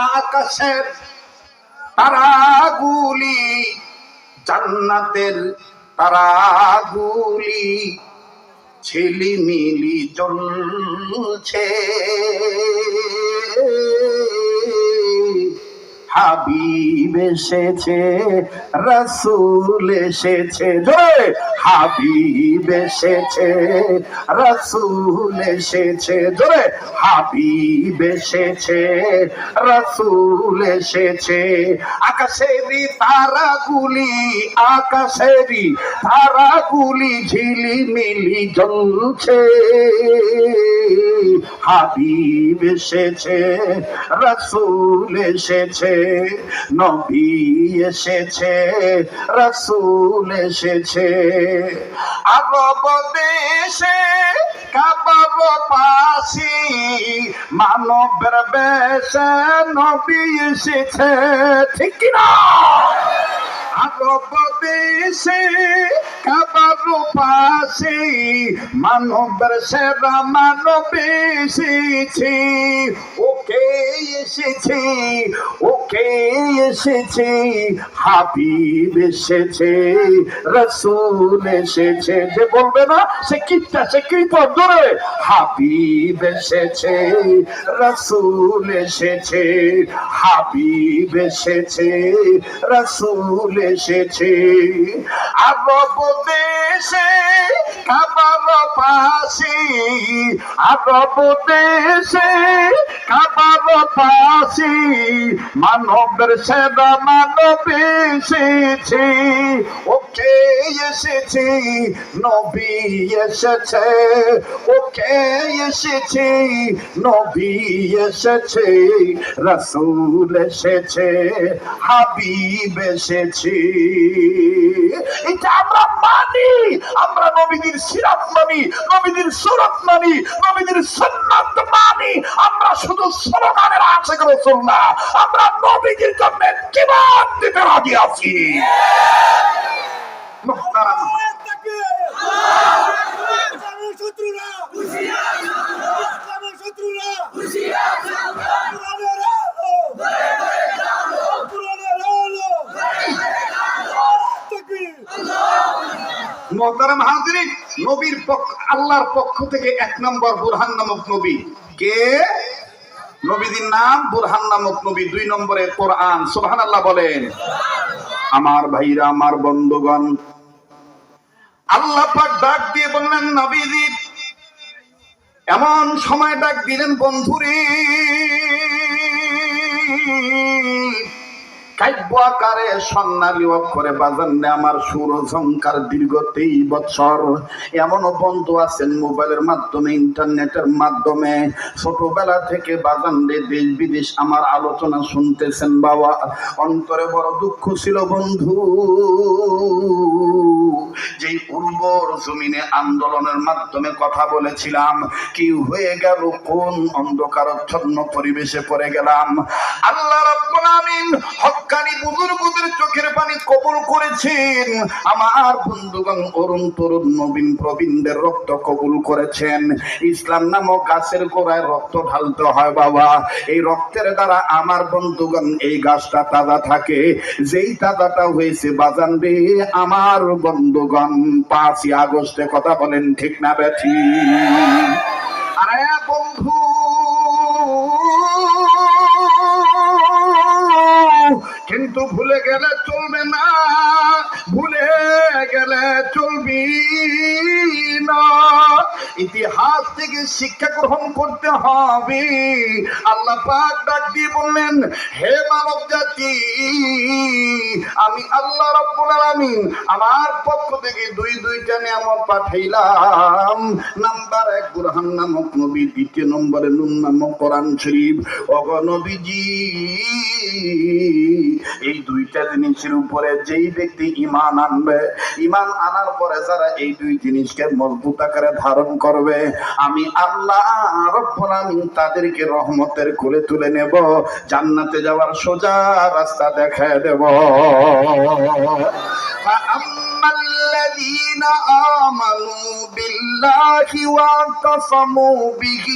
আকাশের তারাগুলি জান্নাতের তারাগুলি ছিলিমিলি জ্বলছে। হাবিব এসেছে, রসুল এসেছে। জোরে! হাবিব এসেছে, রসুল এসেছে। জোরে! হাবিব এসেছে, রসুল এসেছে। আকাশেরই তারাগুলি আকাশেরই তারাগুলি ঝিলিমিলি জ্বলছে। হাবিব এসেছে, রসুল এসেছে, নবী এসেছে, রসুল এসেছে। আরব দেশে কাবার পাশি, মানবের বেশে নবী এসেছে, ঠিক কিনা? আরব কাবার পাশে মানবের মানব এসেছে। ওকে এসেছে ওকে এসেছে, হাবিব এসেছে, রসুল এসেছে। যে বলবে না, সে কিটা সে কি ধরে। হাবিব এসেছে, রসুল এসেছে, হাবিব এসেছে, রসুল এসেছে। আরব দেশে কাবার পাশে। আরব দেশে কাবার পাশে। মানবের সেবা মানব এসেছে। ওকে এসেছে, নবী এসেছে। ওকে নবী এসেছে। রসুল এসেছে, হাবিব এসেছে। এটা আমরা মানি, আমরা নবীদের সিরাত মানি নবীদের সুরত মানি নবীদের সুন্নাত মানি। আমরা শুধু স্লোগানের আছে রসুল না, আমরা নবীদের জন্য জীবন দিতে রাজি আছি। শত্রুরা শত্রুরা মোহতারাম হাজিরিন নবীর পক্ষ আল্লাহর পক্ষ থেকে এক নম্বর বুরহান নামক নবী। কে? নবীদের নাম বুরহান নামক নবী, দুই নম্বরে কোরআন। সুবহান আল্লাহ বলেন। আমার ভাইরা, আমার বন্ধুগণ, আল্লাহ পাক ডাক দিয়ে বললেন, নবীজি, এমন সময় ডাক দিলেন, বন্ধুরে কাব্য আকারে স্বর্ণালী অক্ষরে বাজান্নে আমার সুর ঝঙ্কার দীর্ঘ তেই বছর এমনও বন্ধু আছেন মোবাইলের মাধ্যমে, ইন্টারনেটের মাধ্যমে। ছোটবেলা থেকে বাজান্ডে দেশ বিদেশ আমার আলোচনা শুনতেছেন বাবা। অন্তরে বড় দুঃখ ছিল বন্ধু। যেই উর্বর জমিনে আন্দোলনের মাধ্যমে কথা বলেছিলাম, কি হয়ে গেল? কোন অন্ধকারচ্ছন্ন পরিবেশে পড়ে গেলাম? আল্লাহ রাব্বুল আমিন হক্কানি বুজুর্গদের চোখের পানি কবুল করেছেন। আমার বন্ধুগণ অরুণ তরুণ নবীন প্রবীণদের রক্ত কবুল করেছেন। ইসলাম নামক গাছের গোড়ায় রক্ত ঢালতে হয় বাবা। এই রক্তের দ্বারা আমার বন্ধুগণ এই গাছটা তাজা থাকে। যেই তাজাটা হয়েছে বাজান আমার বন্ধুগণ, পাঁচই আগস্টে কথা বলেন, ঠিক না ব্যথি আরে বন্ধু, কিন্তু ভুলে গেলে চলবে না, ভুলে গেলে চলবি না। ইতিহাস থেকে শিক্ষা গ্রহণ করতে হবে। আল্লাহ পাক ডাক দিয়ে বললেন, হে মানব জাতি, আমি আল্লাহ রব্বুল আলামিন আমার পক্ষ থেকে দুই দুইটা নিয়ামত পাঠাইলাম। নাম্বার এক, বুরহান নামক নবী, দ্বিতীয় নম্বরে নুন নামক কোরআন শরীফ। অগনবীজি এই দুইটা জিনিসের উপরে যেই ব্যক্তি ইমান আনবে ইমান আনার পরে যারা এই দুই জিনিসকে মজবুত আকারে ধারণ করবে আমি আল্লাহ রব্বুল আমিন তাদেরকে রহমতের কোলে তুলে নেব জান্নাতে যাওয়ার সোজা রাস্তা দেখায় দেব فأما الذين آمنوا بالله واعتصموا به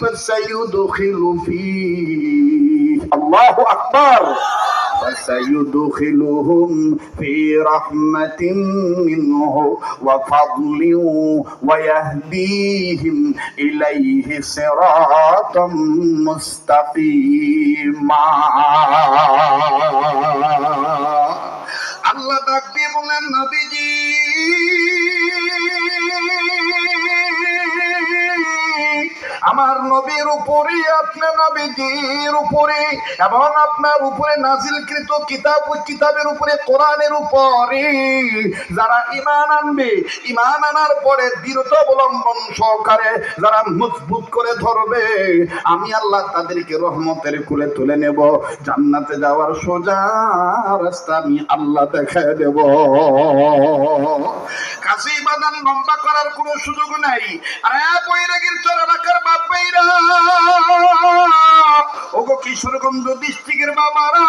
فسيدخل في আল্লাহ আকবার وسيدخلهم في رحمة منه وفضل ويهديهم إليه صراطا مستقيما الله تكبير من نبيجي আমার নবীর উপরে আপনার নবীজির উপরে এবং আপনার উপরে নাজিলকৃত কিতাব, কিতাবের উপরে, কোরআনের উপরে যারা ইমান আনবে ইমান আনার পরে দৃঢ়তা অবলম্বন সহকারে যারা মজবুত করে ধরবে, আমি আল্লাহ তাদেরকে রহমতের কুলে তুলে নেব। জান্নাতে যাওয়ার সোজা রাস্তা আমি আল্লাহ দেখায় দেব। কাছে বাদান লম্বা করার কোনো সুযোগ নাই। আরে বৈরাগীর চর এলাকার বাপাইরা ওগো কিশোরগঞ্জ ডিস্ট্রিক্টের বাবারা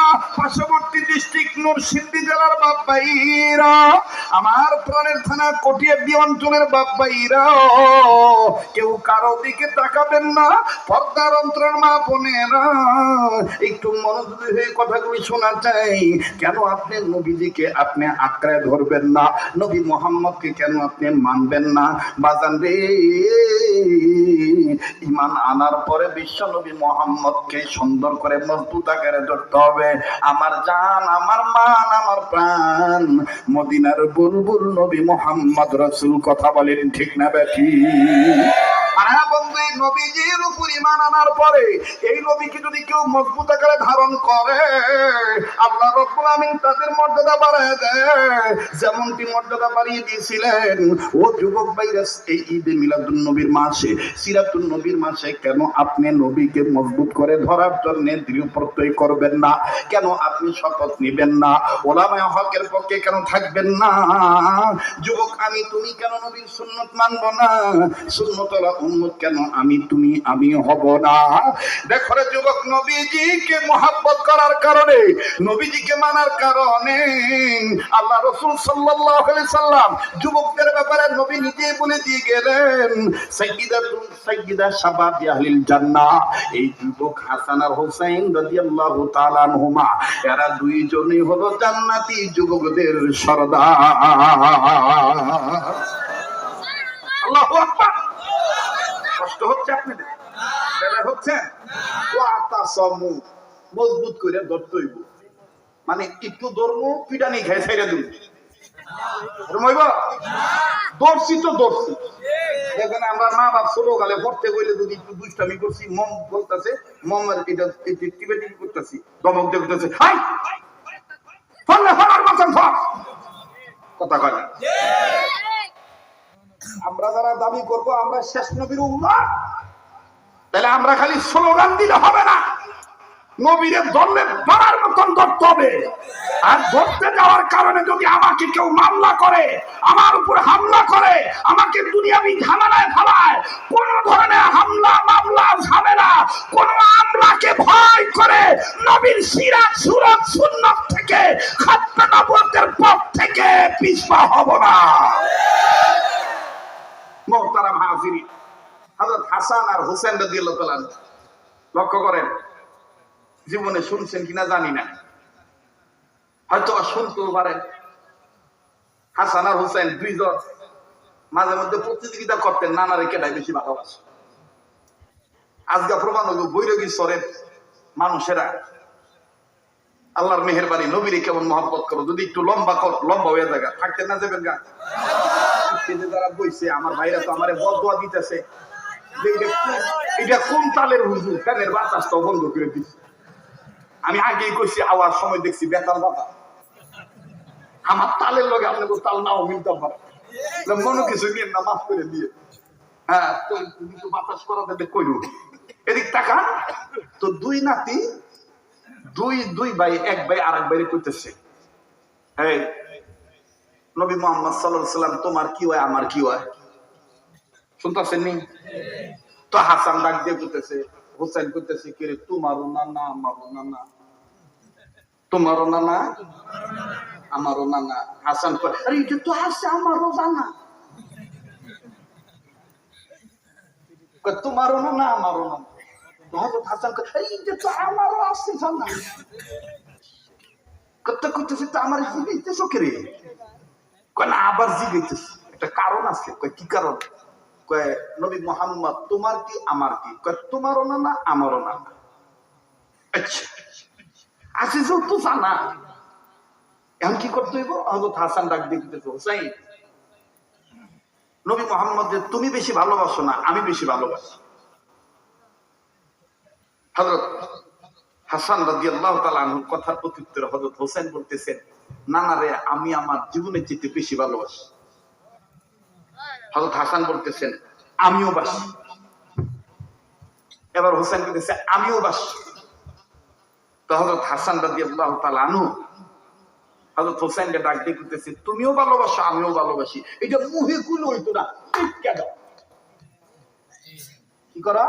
কেউ কারও দিকে তাকাবেন না, পর্দার অন্তরের মা বোনেরা। একটু মনোযোগী হয়ে কথাগুলি শোনা চাই কেন আপনি নবীজিকে আপনি আঁকড়ায় ধরবেন না? নবী মোহাম্মদকে কেন আপনি মানবেন না? বাজান রে ইমান আনার পরে বিশ্ব নবী মোহাম্মদকে সুন্দর করে মজবুত আকারে ধরতে হবে। আমার জান, আমার মান, আমার প্রাণ। মদিনার বুলবুল নবী মোহাম্মদ রসুল কথা বলেন ঠিক না হ্যাঁ নবীজির উপর ইমান আনার পরে এই নবীকে যদি কেউ মজবুত আকারে ধারণ করে, আল্লাহ রব্বুল আমিন তাদের মর্যাদা বাড়ায় দেয়। যেমনটি মর্যাদা বাড়িয়ে দিয়েছিলেন, ও যুবক ভাইরা, এই ঈদে মিলাদুন নবীর মাসে, সিরাতুন নবীর মাসে কেন আপনি নবীকে মজবুত করে ধরার জন্য দৃঢ় প্রত্যয় করবেন না? কেন আপনি শপথ নেবেন না? ওলামায় হকের পক্ষে কেন থাকবেন না? যুবক, আমি, তুমি কেন নবীর সুন্নত মানব না? সুন্নতলা উন্মত কেন আমি তুমি, আমি হব না। দেখো রে যুবক নবীজিকে মহাব্বত করার কারণে, নবীজিকে মানার কারণে আল্লাহ রসুল আলাইহি সাল্লাম যুবকদের ব্যাপারে নবী নিজে বলে দিয়ে গেলেন সাইয়্যিদা শাবাবি জান্নাহ। এই যুবক হাসান আর হোসেন রাদিয়াল্লাহু তাআলা আনহুমা, এরা দুইজনই হলো জান্নাতি যুবকদের সরদার। আল্লাহু আকবার। কষ্ট হচ্ছে আপনাদের? বেলা হচ্ছে? ওয়াতাসামু। মজবুত করে ধরতে মানে একটু ধর্ম পিটানি খাই, ছাইরা দিব। দর্শি তো দর্শি আমরা মা বাপ ছোট গালে পড়তে গেলে যদি একটু দুষ্টামি করছি, মম বলতেছে মমের এটা করতেছি দমক হাই! ফলে ফলার ফল কথা কয় না। আমরা যারা দাবি করব, আমরা শেষ নবীর উম্মাহ তাহলে আমরা খালি স্লোগান দিলে হবে না। নবীরে ধরলে ধরার মতন ধরতে হবে। আর ধরতে যাওয়ার কারণে যদি আমাকে কেউ মামলা করে, আমার উপর হামলা করে, আমাকে দুনিয়াবি ঝামেলায় ফেলায়, কোন ধরনের হামলা, মামলা, ঝামেলা, কোন আমলাকে ভয় করে নবীর সিরাত, সুরত, সুন্নত থেকে খাত্তা নবতের পথ থেকে পিছপা হব না। মোহতারাম হাজিরি। হযরত হাসান আর হোসেন তাআলা লক্ষ্য করেন, জীবনে শুনছেন কিনা জানি না। হয়তো শুনতেও পারেন। হাসান আর হোসেন দুইজন মাঝে মধ্যে প্রতিযোগিতা করতেন, নানারে কেটাই বেশি ভালোবাসে। আজকে প্রমাণ হলো, বৈরগী স্তরের মানুষেরা আল্লাহর মেহেরবানি, নবীরে কেমন মহব্বত করো। যদি একটু লম্বা কর, লম্বা হয়ে জায়গা থাকতেন না, যাবেন গা। আমি আগেই কইছি আওয়াজ সময় দেখছি বেতার বাতা আমার তালের লগে আপনাকে তাল নাও মিলতে পারে মনে কিছু নিয়ে না, মাফ করে দিয়ে। হ্যাঁ তো কিছু বাতাস করা দেবে কইল এদিক টাকা তো দুই নাতি, দুই দুই ভাই, এক ভাই আর এক ভাই করতেছে নবী মোহাম্মদ সাল্লাম তোমার কি হয় আমার কি হয়? শুনতেছেন নি তো হাসান ডাক দিয়ে করতেছে হোসেন করতেছে কি রে তোমারও না না আমারও না না তোমারও না না আমারও না না হাসান আরে এটা তো আছে আমারও জানা। তোমারও না না আমারও না না। হজরত হাসান কয়, এই তো আমারও আসছে জান্নাত করতে করতেছে আমার রে না, আবার একটা কারণ আছে। কয়, কি কারণ? কয়, নবী মোহাম্মদ, তোমার কি, আমার কি? কয়, তোমারও না না, আমারও না। না আচ্ছা তো জানা। এখন কি করতে হইব? হজরত হাসান ডাক দেখতে নবী মোহাম্মদ তুমি বেশি ভালোবাসো না, আমি বেশি ভালোবাসি। হজরত হাসান রাজি আল্লাহ কথার প্রত্যুত্তরে হজরত হোসেন বলতেছেন রে, আমি আমার জীবনের চেয়ে বেশি ভালোবাসি। হজরত হাসান বলতেছেন, আমিও বাসি। এবার হোসেন বলতেছে, আমিও বাসি। তো হজরত হাসান হজরত হোসেনকে ডাক দিয়ে করতেছে তুমিও ভালোবাসো, আমিও ভালোবাসি। এটা মুহে কুল হইতো না কি করা?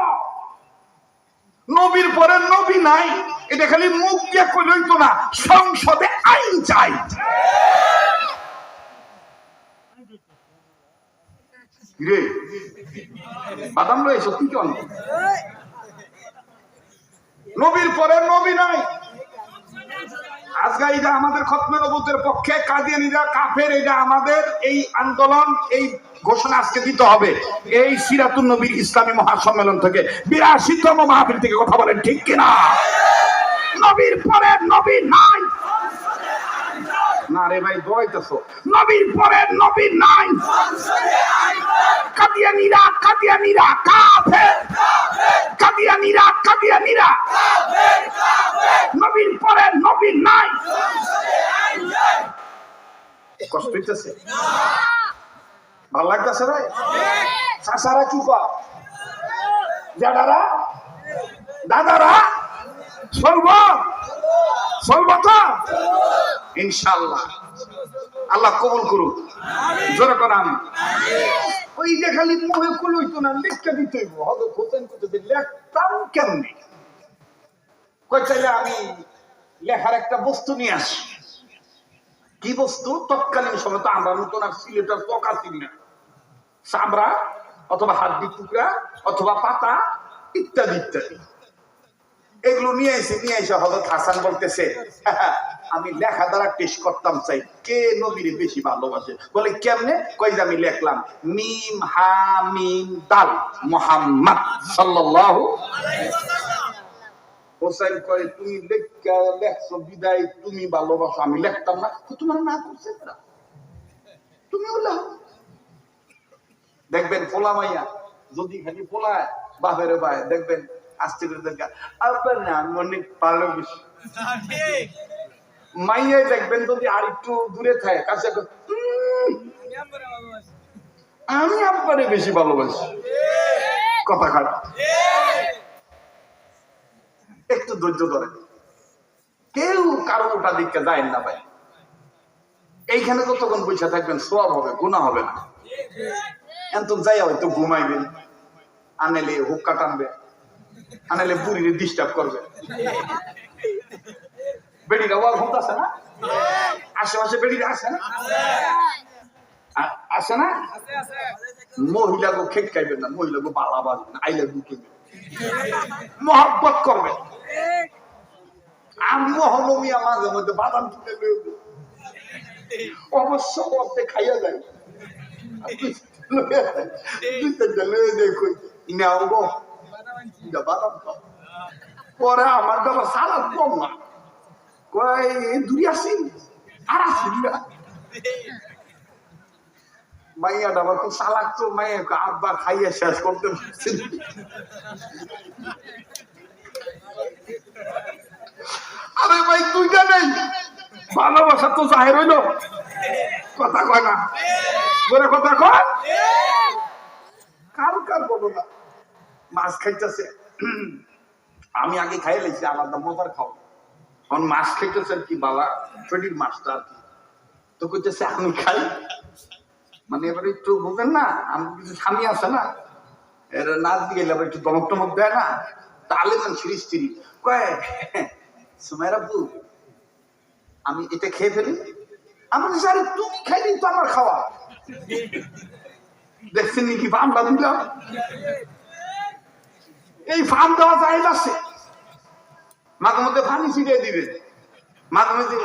দাও। নবীর পরে নবী নাই। এটা খালি মুখ দিয়ে কইলই তো না, সংসদে আইন চাই। রে বাদাম রয়েছে নবীর পরে নবী নাই। আজকে এটা আমাদের খতমে নবুতের পক্ষে কাদিয়ানিরা কাফের এটা আমাদের এই আন্দোলন, এই ঘোষণা আজকে দিতে হবে। এই সিরাতুল নবীর ইসলামী মহাসম্মেলন থেকে বিরাশিতম মাহফিল থেকে কথা বলেন, ঠিক কিনা? নবীর পরে নবী নাই। না রে ভাই দৌড়াইতেছো নবীর পরে নবী নাই। কাদিয়ানিরা কাদিয়ানিরা, কাফের। কাদিয়ানিরা কাদিয়ানিরা। নবীর পরে নবী নাই। কষ্ট হইতেছে। ভালো লাগতেছে কর দাদারা? তো? ইনশাল্লাহ আল্লাহ কবুল করুক। জোরে আমি। ওই যে খালি মুহে কুল হইতো না, লিখতে দিতে হয়তো হোসেন করতে লেখতাম কেমনি? কই চাইলে আমি লেখার একটা বস্তু নিয়ে আসি। কি বস্তু? তৎকালীন সময় তো আমরা নতুন আর সিলেটার পকা ছিল না। চামড়া অথবা হাড্ডি টুকরা অথবা পাতা, ইত্যাদি ইত্যাদি। এগুলো নিয়ে এসে নিয়ে এসে হজরত হাসান বলতেছে আমি লেখা দ্বারা টেস্ট করতাম চাই। কে নবীর বেশি ভালোবাসে? বলে, কেমনে? কই আমি লেখলাম, মিম, হা, মিম, দাল, মোহাম্মদ সাল্লাল্লাহু হোসেন কয় তুমি লেখা লেখছো বিদায় তুমি ভালোবাসো আমি লেখতাম না। তো তোমার না করছে না তুমিও লেখো দেখবেন পোলা মাইয়া যদি খালি পোলায় বাপেরে পায় দেখবেন আসতে করে আপনার না আমি অনেক ভালোবাসি মাইয়াই দেখবেন যদি আর একটু দূরে থাকে কাছে আমি আপনারে বেশি ভালোবাসি। কথা খারাপ। একটু ধৈর্য ধরে কেউ কারও ওটা দিককে যায় না ভাই। এইখানে যতক্ষণ পয়সা থাকবেন সব হবে গুণা হবে না। এত যাই হয়তো ঘুমাইবেন, আনেলে হুক্কা টানবে, আনেলে বুড়িরে ডিস্টার্ব করবে। বেড়িরা ওয়া ঘুমতাছে না? আশেপাশে বেড়িরা আসে না? আ- আসে না? মহিলাকে খেট খাইবেন না মহিলাকে বালা বাজবেন, আইলে বুকে মহব্বত করবেন। আমিও হলমিয়া মাঝে মধ্যে, বাদাম কিনে লয়ে অবশ্য করতে খাইয়া যাই পরে আমার দাবার সালাদ কম না। কয় দূরে আসি আর আসি মাইয়া ডাবার খুব সালাক তো মাইয়া আব্বা খাইয়া শেষ করতে পারছি। আরে ভাই তুইটা নেই। ভালোবাসা তো জাহের হইল। কথা কয় না। বলে কথা কয়। কার কার বলো না। মাছ খাইতেছে। আমি আগে খাই লাইছি আলাদা মজার খাও এখন মাছ খাইতেছেন কি, বাবা। মাছটা আর কি। তো কইতেছে, আমি খাই। মানে এবার একটু বুঝেন না আমি কিছু স্বামী আছে না, এর নাচ দিয়ে এবার একটু দমক টমক দেয় না। তাহলে মান স্ত্রী কয় সুমাইরা আমি এটা খেয়ে ফেলি? আমি আরে, তুমি খাইলি তো আমার খাওয়া। দেখছেন নাকি ফার্ম দিলাম এই ফার্ম দেওয়া যায় আছে। মাঝে মধ্যে ফানি ছিটিয়ে দিবে মাঝে মধ্যে